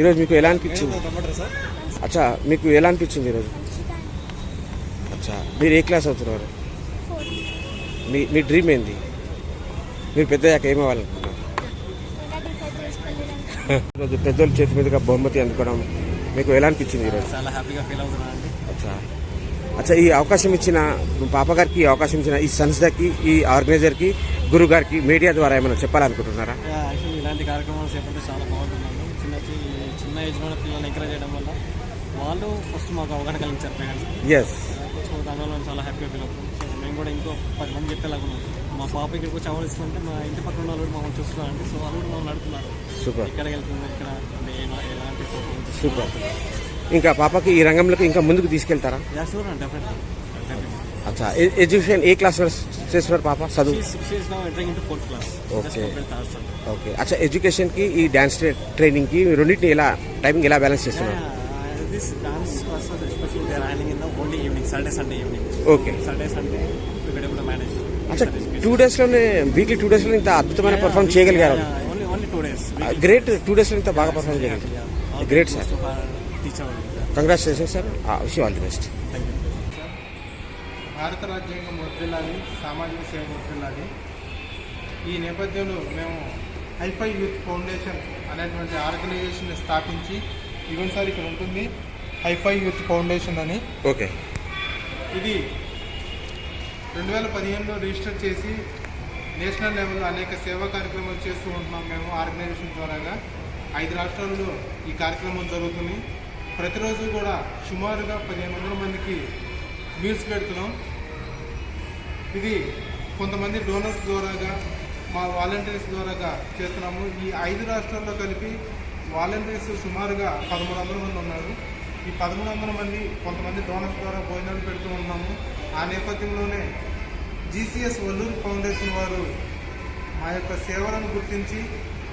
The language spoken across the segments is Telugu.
ఈరోజు మీకు ఎలా అనిపించింది? అచ్చా మీకు ఎలా అనిపించింది ఈరోజు? అచ్చా మీరు ఏ క్లాస్ అవుతున్నారు? మీ మీ డ్రీమ్ ఏంది? మీరు పెద్దయ్యాక చేసుకోలేదంటే ఈరోజు పెద్దోళ్ళ చేతి మీదుగా బహుమతి అందుకోవడం మీకు ఎలా అనిపించింది ఈరోజు? చాలా హ్యాపీగా ఫీల్ అవుతున్నాను అండి. అచ్చా. అచ్చా ఈ అవకాశం ఇచ్చిన పాప గారికి ఈ అవకాశం ఇచ్చిన ఈ సంస్థకి ఈ ఆర్గనైజర్కి గురువు గారికి మీడియా ద్వారా ఏమైనా చెప్పాలనుకుంటున్నారా? ఇలాంటి కార్యక్రమాలు చేపడితే చాలా బాగుంటుందండి చిన్న చి- చిన్న ఏజ్లో పిల్లల్ని ఎంకరేజ్ చేయడం వల్ల వాళ్ళు ఫస్ట్ మాకు అవగాహన కలిగించారు పేరెంట్స్ సో దానివల్ల చాలా హ్యాపీగా ఫీల్ అవుతున్నాం. సో మేము కూడా ఇంకో పది మంది చెప్పేలాగున్నాం మా పాప ఇక్కడికి వచ్చి అవార్డు ఇస్తుంటే మా ఇంటి పక్కన ఉన్న వాళ్ళు మమ్మల్ని చూస్తున్నారండి సో వాళ్ళు కూడా మమ్మల్ని అడుగుతున్నారు. సూపర్ ఎక్కడికి వెళ్తుంది ఇక్కడ ఎలాంటి సూపర్ ఇంకా పాపకి ఈ రంగంలోకి ఇంకా ముందుకు తీసుకెళ్తారా? డెఫినెట్లీ అచ్చా ఎడ్యుకేషన్ ఏ క్లాస్ చేస్తున్నారు పాప చదువు స్టాండర్డ్ ఓకే అచ్చా ఎడ్యుకేషన్కి ఈ డ్యాన్స్ ట్రైనింగ్కి రెండింటిని ఎలా టైమింగ్ ఎలా బ్యాలెన్స్ చేస్తున్నారు this dance classes, especially they are handling in the only evening, Saturday, Sunday evening. Okay Saturday, Sunday, we were able to manage. అచ్చా టూ డేస్లోనే వీక్లీ టూ డేస్లో ఇంత అద్భుతమైన పర్ఫామ్ చేయగలిగారు. గ్రేట్ టూ డేస్లో ఇంత బాగా పర్ఫామ్ చేయగలిగారు great sir. Congratulation sir wish all the best. భారత రాజ్యాంగం వర్దిల్లాలి సామాజిక సేవ వర్దిల్లాలి ఈ నేపథ్యంలో మేము హైఫై యూత్ ఫౌండేషన్ అనేటువంటి ఆర్గనైజేషన్ స్థాపించి ఈవెంట్సారి ఇక్కడ ఉంటుంది హైఫై యూత్ ఫౌండేషన్ అని. ఓకే. ఇది రెండు వేల పదిహేనులో రిజిస్టర్ చేసి నేషనల్ లెవెల్లో అనేక సేవా కార్యక్రమాలు చేస్తూ ఉంటున్నాం మేము ఆర్గనైజేషన్ ద్వారాగా. ఐదు రాష్ట్రాల్లో ఈ కార్యక్రమం జరుగుతుంది. ప్రతిరోజు కూడా సుమారుగా పదిహేను వందల మందికి మీల్స్ పెడుతున్నాం ఇది కొంతమంది డోనర్స్ ద్వారాగా మా వాలంటీర్స్ ద్వారాగా చేస్తున్నాము. ఈ ఐదు రాష్ట్రాల్లో కలిపి వాలంటీర్స్ సుమారుగా పదమూడు వందల మంది ఉన్నారు. ఈ పదమూడు వందల మంది కొంతమంది డోనర్స్ ద్వారా భోజనాలు పెడుతూ ఉన్నాము. ఆ నేపథ్యంలోనే జీసీఎస్ వల్లూరు ఫౌండేషన్ వారు మా యొక్క సేవలను గుర్తించి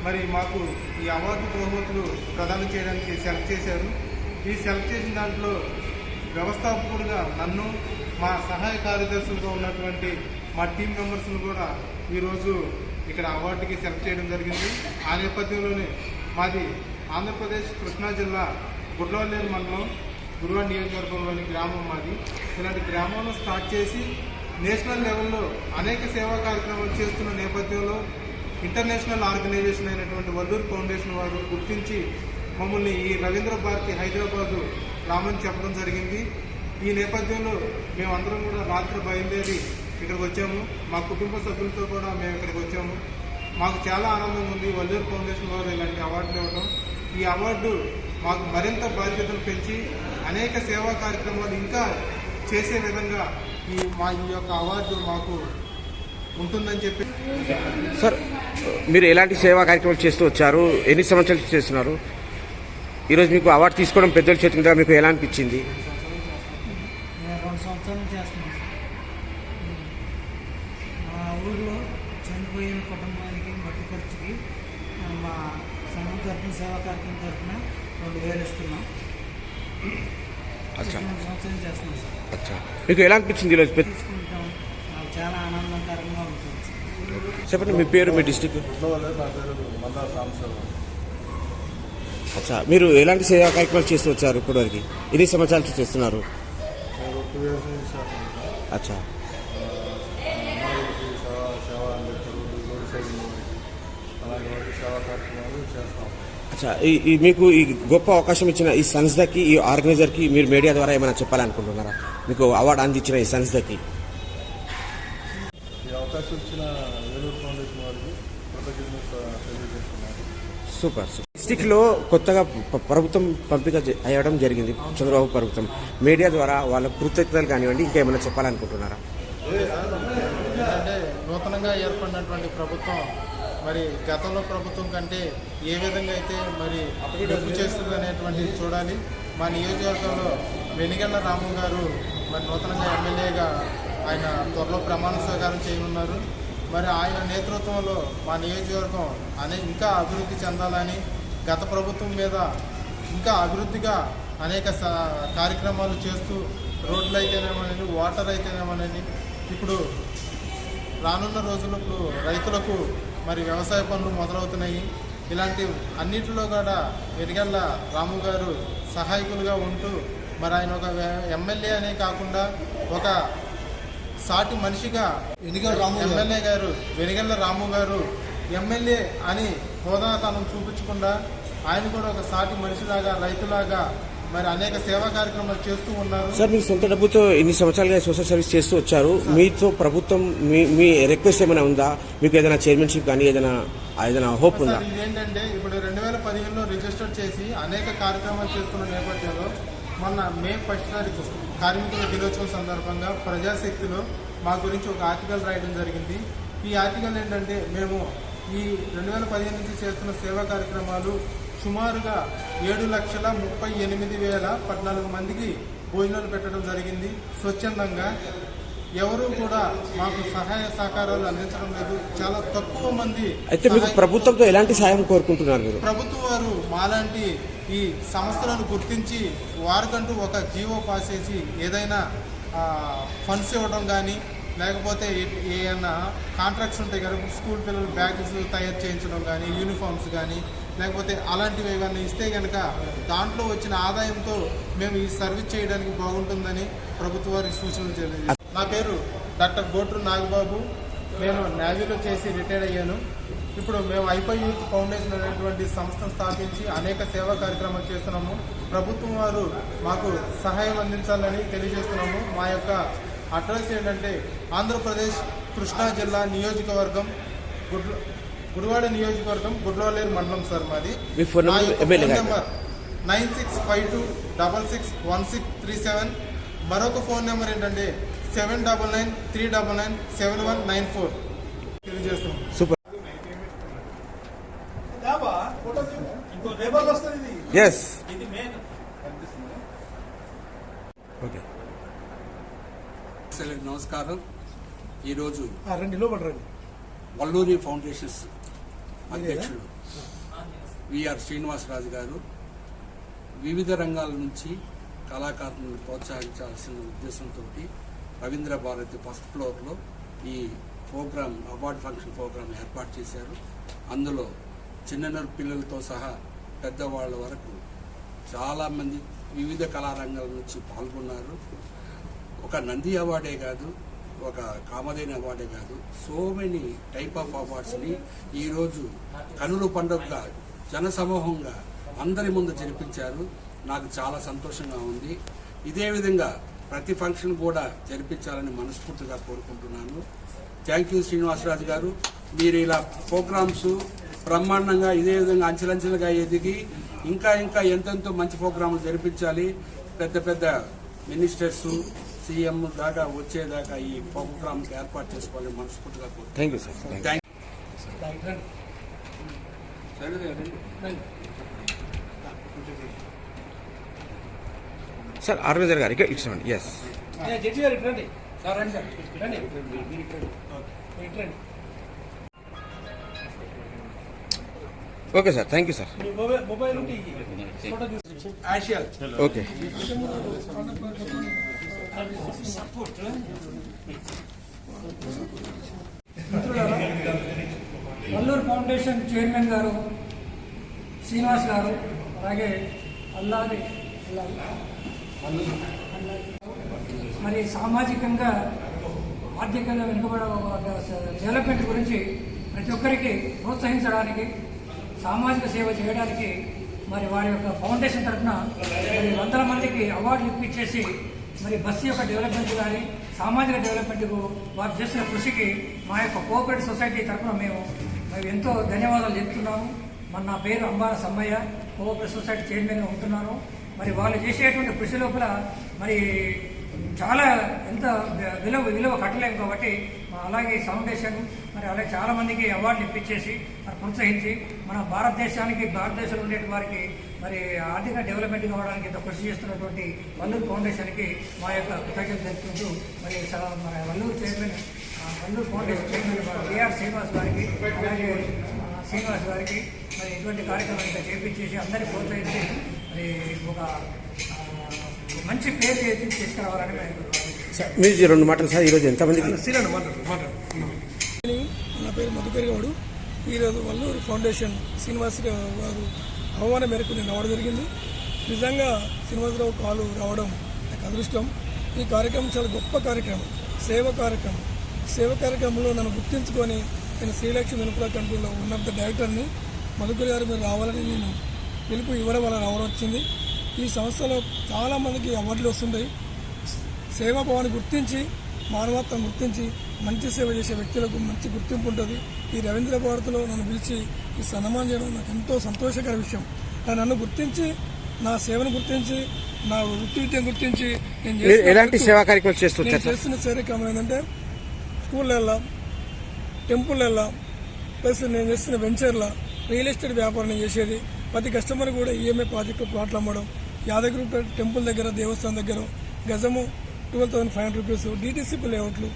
మరి మాకు ఈ అవార్డు బహుమతులు ప్రదానం చేయడానికి సెలెక్ట్ చేశారు. ఈ సెలెక్ట్ చేసిన దాంట్లో వ్యవస్థాపకుడిగా నన్ను మా సహాయ కార్యదర్శులుగా ఉన్నటువంటి మా టీం మెంబర్స్ను కూడా ఈరోజు ఇక్కడ అవార్డుకి సెలెక్ట్ చేయడం జరిగింది. ఆ నేపథ్యంలోనే మాది ఆంధ్రప్రదేశ్ కృష్ణా జిల్లా గుడ్లవల్లేరు మండలం గురువా నియోజకవర్గంలోని గ్రామం మాది. ఇలాంటి గ్రామంలో స్టార్ట్ చేసి నేషనల్ లెవెల్లో అనేక సేవా కార్యక్రమాలు చేస్తున్న నేపథ్యంలో ఇంటర్నేషనల్ ఆర్గనైజేషన్ అయినటువంటి వల్లూరు ఫౌండేషన్ వారు గుర్తించి మమ్మల్ని ఈ రవీంద్ర భారతి హైదరాబాదు రామని చెప్పడం జరిగింది. ఈ నేపథ్యంలో మేమందరం కూడా రాత్రి బయలుదేరి ఇక్కడికి వచ్చాము. మా కుటుంబ సభ్యులతో కూడా మేము ఇక్కడికి వచ్చాము. మాకు చాలా ఆనందం ఉంది. వల్లూరు ఫౌండేషన్ వారు ఇలాంటి అవార్డులు ఇవ్వడం. ఈ అవార్డు మాకు మరింత బాధ్యతలు పెంచి అనేక సేవా కార్యక్రమాలు ఇంకా చేసే విధంగా ఈ మా ఈ యొక్క అవార్డు మాకు ఉంటుందని చెప్పి సార్ మీరు ఎలాంటి సేవా కార్యక్రమాలు చేస్తూ వచ్చారు? ఎన్ని సంవత్సరాలు చేస్తున్నారు? ఈరోజు మీకు అవార్డు తీసుకోవడం పెద్దల చేతి మీద మీకు ఎలా అనిపించింది? నేను రెండు సంవత్సరాల నుంచి చేస్తున్నాను సార్. మా ఊళ్ళో చనిపోయిన కుటుంబానికి మట్టి ఖర్చుకి మా సంఘం తరఫున సేవా కార్యక్రమం తరఫున రెండు వేలు ఇస్తున్నాం. అచ్చా. రెండు సంవత్సరాలు చేస్తున్నాం సార్. అచ్చా. మీకు ఎలా అనిపించింది ఈరోజు తీసుకుంటాం. చాలా ఆనందకరంగా ఉంటుంది చెప్పండి మీ పేరు మీ డిస్టిక్? అచ్చా. మీరు ఎలాంటి సేవా కార్యక్రమాలు చేస్తూ వచ్చారు ఇప్పటివరకు? ఎన్ని సంవత్సరాల చేస్తున్నారు? అచ్చా. అచ్చా. ఈ మీకు ఈ గొప్ప అవకాశం ఇచ్చిన ఈ సంస్థకి ఈ ఆర్గనైజర్కి మీరు మీడియా ద్వారా ఏమైనా చెప్పాలనుకుంటున్నారా? మీకు అవార్డు అందించిన ఈ సంస్థకి. తెలియజేస్తున్నాను. సూపర్. డిస్టిక్లో కొత్తగా ప్రభుత్వం పంపిక అయ్యడం జరిగింది. చంద్రబాబు ప్రభుత్వం. మీడియా ద్వారా వాళ్ళ కృతజ్ఞతలు కానివ్వండి ఇంకేమైనా చెప్పాలనుకుంటున్నారా? నూతనంగా ఏర్పడినటువంటి ప్రభుత్వం మరి గతంలో ప్రభుత్వం కంటే ఏ విధంగా అయితే మరి డబ్బు చేస్తుంది అనేటువంటిది చూడాలి. మా నియోజకవర్గంలో వెనిగండ్ల రాము గారు మరి నూతనంగా ఎమ్మెల్యేగా ఆయన త్వరలో ప్రమాణ స్వీకారం చేయనున్నారు. మరి ఆయన నేతృత్వంలో మా నియోజకవర్గం అనే ఇంకా అభివృద్ధి చెందాలని గత ప్రభుత్వం మీద ఇంకా అభివృద్ధిగా అనేక స- కార్యక్రమాలు చేస్తూ రోడ్లు అయితేనేమోనండి వాటర్ అయితేనేమోనండి ఇప్పుడు రానున్న రోజుల్లో ఇప్పుడు రైతులకు మరి వ్యవసాయ పనులు మొదలవుతున్నాయి ఇలాంటి అన్నిటిలో కూడా వెలిగల్ల రాము గారు సహాయకులుగా ఉంటూ మరి ఆయన ఒక ఎమ్మెల్యే అనే కాకుండా ఒక సాటి మనిషిగా. ఎమ్మెల్యే గారు వెనిగల్ల రాము గారు ఎమ్మెల్యే అని హోదాతనం చూపించకుండా ఆయన కూడా ఒక సాటి మనిషిలాగా రైతులాగా మరి అనేక సేవా కార్యక్రమాలు చేస్తూ ఉన్నారు. సార్ మీరు సొంత డబ్బుతో ఇన్ని సంవత్సరాలుగా సోషల్ సర్వీస్ చేస్తూ వచ్చారు. మీతో ప్రభుత్వం మీ మీ రిక్వెస్ట్ ఏమైనా ఉందా? మీకు ఏదైనా చైర్మన్షిప్ కానీ ఏదైనా ఏదైనా హోప్ ఉందా? ఇదేంటంటే ఇప్పుడు రెండు వేల పదిహేనులో రిజిస్టర్ చేసి అనేక కార్యక్రమాలు చేస్తున్న నేపథ్యంలో మొన్న మే ఫస్ట్ తారీఖు కార్మికుల దినోత్సవం సందర్భంగా ప్రజాశక్తిలో మా గురించి ఒక ఆర్టికల్ రాయడం జరిగింది. ఈ ఆర్టికల్ ఏంటంటే మేము ఈ రెండు వేల పదిహేను నుంచి చేస్తున్న సేవా కార్యక్రమాలు సుమారుగా ఏడు లక్షల ముప్పై ఎనిమిది వేల పద్నాలుగు మందికి భోజనాలు పెట్టడం జరిగింది. స్వచ్ఛందంగా ఎవరు కూడా మాకు సహాయ సహకారాలు అందించడం లేదు. చాలా తక్కువ మంది అయితే మీకు సహాయ- ప్రభుత్వంతో ఎలాంటి సాయం కోరుకుంటున్నారు మీరు? ప్రభుత్వం వారు మాలాంటి ఈ సంస్థలను గుర్తించి వారికంటూ ఒక జీవో పాస్ చేసి ఏదైనా ఫండ్స్ ఇవ్వడం కానీ లేకపోతే ఏమైనా కాంట్రాక్ట్స్ ఉంటాయి కదా స్కూల్ పిల్లలు బ్యాగ్స్ తయారు చేయించడం కానీ యూనిఫామ్స్ కానీ లేకపోతే అలాంటివి ఏమైనా ఇస్తే కనుక దాంట్లో వచ్చిన ఆదాయంతో మేము ఈ సర్వీస్ చేయడానికి బాగుంటుందని ప్రభుత్వ వారికి సూచనలు తెలియజేస్తాం నా పేరు డాక్టర్ గోట్రు నాగబాబు. నేను నేవీలో చేసి రిటైర్ అయ్యాను. ఇప్పుడు మేము ఐపై యూత్ ఫౌండేషన్ అనేటువంటి సంస్థను స్థాపించి అనేక సేవా కార్యక్రమాలు చేస్తున్నాము. ప్రభుత్వం వారు మాకు సహాయం అందించాలని తెలియజేస్తున్నాము. మా యొక్క అడ్రస్ ఏంటంటే ఆంధ్రప్రదేశ్ కృష్ణా జిల్లా నియోజకవర్గం గుడ్ గుడివాడ నియోజకవర్గం గుడ్లవాలేరు మండలం సార్ మాది. Number nine six five two double six one six three seven. మరొక ఫోన్ నెంబర్ ఏంటంటే seven double nine three double nine seven one nine four. తెలియజేస్తాం. సూపర్. ఎస్ ఓకే అసలు నమస్కారం. ఈరోజు రండి వల్లూరి ఫౌండేషన్స్ అధ్యక్షుడు విఆర్ శ్రీనివాసరాజు గారు. వివిధ రంగాల నుంచి కళాకారులను ప్రోత్సహించాల్సిన ఉద్దేశంతో రవీంద్ర భారతి ఫస్ట్ ఫ్లోర్లో ఈ ప్రోగ్రామ్ అవార్డ్ ఫంక్షన్ ప్రోగ్రామ్ ఏర్పాటు చేశారు. అందులో చిన్న పిల్లలతో సహా పెద్దవాళ్ళ వరకు చాలామంది వివిధ కళారంగాల నుంచి పాల్గొన్నారు. ఒక నంది అవార్డే కాదు ఒక కామధేని అవార్డే కాదు. సో మెనీ టైప్ ఆఫ్ అవార్డ్స్ని ఈరోజు కనుల పండుగగా జనసమూహంగా అందరి ముందు జరిపించారు. నాకు చాలా సంతోషంగా ఉంది. ఇదే విధంగా ప్రతి ఫంక్షన్ కూడా జరిపించాలని మనస్ఫూర్తిగా కోరుకుంటున్నాను. థ్యాంక్ యూ శ్రీనివాసరాజు గారు. మీరు ఇలా ప్రోగ్రామ్స్ బ్రహ్మాండంగా ఇదే విధంగా అంచెలంచెలుగా ఎదిగి ఇంకా ఇంకా ఎంతెంతో మంచి ప్రోగ్రాంలు జరిపించాలి. పెద్ద పెద్ద మినిస్టర్స్ సీఎం దాకా వచ్చేదాకా ఈ ప్రోగ్రాంకి ఏర్పాటు చేసుకోవాలని మనస్ఫూర్తిగా థ్యాంక్ యూ సార్ థ్యాంక్ సరే రండి. సార్ ఆర్గనైజర్ గారు ఇక్కడ ఇచ్చామండి ఎస్ జడ్జి గారు సార్ రండి. సార్ రండి okay. Sir thank you sir okay Valluru foundation chairman గారు శ్రీనివాస్ గారు అలాగే అల్లాది అల్లాది. మరి సామాజికంగా ఆర్థికంగా వెనుకబడ డెవలప్మెంట్ గురించి ప్రతి ఒక్కరికి ప్రోత్సహించడానికి సామాజిక సేవ చేయడానికి మరి వారి యొక్క ఫౌండేషన్ తరఫున వందల మందికి అవార్డులు ఇప్పించేసి మరి బస్సు యొక్క డెవలప్మెంట్ కానీ సామాజిక డెవలప్మెంట్కు వారు చేసిన కృషికి మా యొక్క కోఆపరేటివ్ సొసైటీ తరఫున మేము మేము ఎంతో ధన్యవాదాలు చెప్తున్నాము. మన నా పేరు అంబార సమ్మయ్య కోఆపరేటివ్ సొసైటీ చైర్మన్గా ఉంటున్నాను. మరి వాళ్ళు చేసేటువంటి కృషి లోపల మరి చాలా ఎంత విలువ విలువ కట్టలేము కాబట్టి అలాగే ఫౌండేషన్ మరి అలాగే చాలామందికి అవార్డులు ఇప్పించేసి మరి ప్రోత్సహించి మన భారతదేశానికి భారతదేశంలో ఉండే వారికి మరి ఆర్థిక డెవలప్మెంట్ కావడానికి ఎంతో కృషి చేస్తున్నటువంటి వల్లూరు ఫౌండేషన్కి మా యొక్క కృతజ్ఞతలు తెలుపుకుంటూ మరి మన Valluru chairman Valluru foundation chairman VR Srinivas గారికి అలాగే శ్రీనివాస్ గారికి మరి ఇటువంటి కార్యక్రమం ఇంకా చేపించేసి అందరినీ ప్రోత్సహించి మరి ఒక మంచి పేరు చేసి తీసుకురావాలని మీరు రెండు మాటలు సార్ ఈరోజు మాట్లాడు నా పేరు మధుకర్ గౌడు. ఈరోజు వల్లూరు ఫౌండేషన్ శ్రీనివాసరావు గారు ఆహ్వానం మేరకు నేను రావడం జరిగింది. నిజంగా శ్రీనివాసరావు కాలు రావడం నాకు అదృష్టం. ఈ కార్యక్రమం చాలా గొప్ప కార్యక్రమం. సేవ కార్యక్రమం. సేవ కార్యక్రమంలో నన్ను గుర్తించుకొని నేను శ్రీలక్ష్మి వెనుకల కంపెనీలో ఉన్నంత డైరెక్టర్ని మధుకర్ గారు మీరు రావాలని నేను పిలుపు ఇవ్వడం వల్ల రావడం వచ్చింది. ఈ సంస్థలో చాలామందికి అవార్డులు వస్తుంటాయి. సేవాభావాన్ని గుర్తించి మానవత్వం గుర్తించి మంచి సేవ చేసే వ్యక్తులకు మంచి గుర్తింపు ఉంటుంది. ఈ రవీంద్ర భారతిలో నన్ను పిలిచి ఈ సన్మానం చేయడం నాకు ఎంతో సంతోషకర విషయం. నన్ను గుర్తించి నా సేవను గుర్తించి నా వృత్తి విద్యను గుర్తించి నేను ఎలాంటి సేవా కార్యక్రమాలు చేస్తుంటారు నేను సార్ చేస్తున్న కార్యక్రమం ఏంటంటే స్కూళ్ళల్లో టెంపుల్లో ప్లస్ నేను చేస్తున్న వెంచర్ల రియల్ ఎస్టేట్ వ్యాపారం చేసేది. ప్రతి కస్టమర్ కూడా ఈఎంఐ ప్రాజెక్టు ప్లాట్లు అమ్మడం యాదగిరిపేట టెంపుల్ దగ్గర దేవస్థానం దగ్గర గజము twelve thousand five hundred rupees DTCP లేఅవుట్లు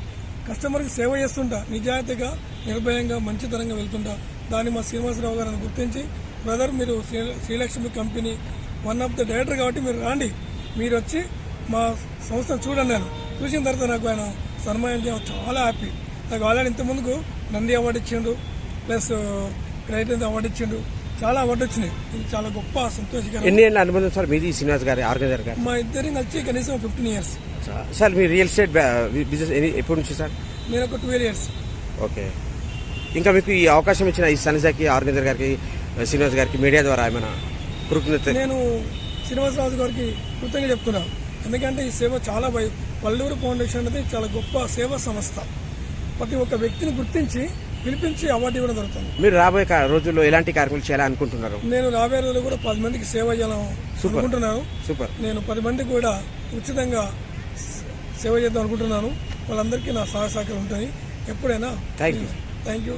కస్టమర్కి సేవ చేస్తుంటా నిజాయితీగా నిర్భయంగా మంచితనంగా వెళ్తుంటా. దాన్ని మా శ్రీనివాసరావు గారిని గుర్తించి బ్రదర్ మీరు Sri- Srilakshmi company one of the director కాబట్టి మీరు రాండి. మీరు వచ్చి మా సంస్థను చూడండి నేను చూసిన తర్వాత నాకు ఆయన సన్మానం చేయడం చాలా హ్యాపీ. నాకు ఆల్రెడీ ఇంత ముందుకు నంది అవార్డు ఇచ్చిండు ప్లస్ క్రైటన్ అవార్డు ఇచ్చిండు. చాలా అవార్డు వచ్చినాయి. ఇది చాలా గొప్ప సంతోషకరం. ఎన్ని ఏళ్ళ అనుబంధం సార్ మీది శ్రీనివాస్ గారి ఆర్గనైజర్ గారు? మా ఇద్దరిని కలిసి కనీసం ఫిఫ్టీన్ ఇయర్స్. సార్. మీ రియల్ ఎస్టేట్ బిజినెస్ ఎప్పటి నుంచి సార్? నేను ఒక ట్వెల్వ్ ఇయర్స్. ఓకే. ఇంకా మీకు ఈ అవకాశం ఇచ్చిన ఈ సన్జాకి ఆర్గనైజర్ గారికి శ్రీనివాస్ గారికి మీడియా ద్వారా ఏమైనా కృతజ్ఞత నేను శ్రీనివాసరాజు గారికి కృతజ్ఞత చెప్తున్నాను ఎందుకంటే ఈ సేవ చాలా పల్లూరు ఫౌండేషన్ అనేది చాలా గొప్ప సేవా సంస్థ. ప్రతి ఒక్క వ్యక్తిని గుర్తించి పిలిపించి అవార్డు ఇవ్వడం జరుగుతుంది. మీరు రాబోయే రోజుల్లో ఎలాంటి కార్యక్రమాలు చేయాలనుకుంటున్నారు నేను రాబోయే రోజుల్లో కూడా పది మందికి సేవ చేయాలని సూపర్. అనుకుంటున్నాను. సూపర్. నేను పది మందికి కూడా ఉచితంగా సేవ చేద్దాం అనుకుంటున్నాను. వాళ్ళందరికీ నా సహాయ సహకారం ఉంటాయి. ఎప్పుడైనా Thank you. Thank you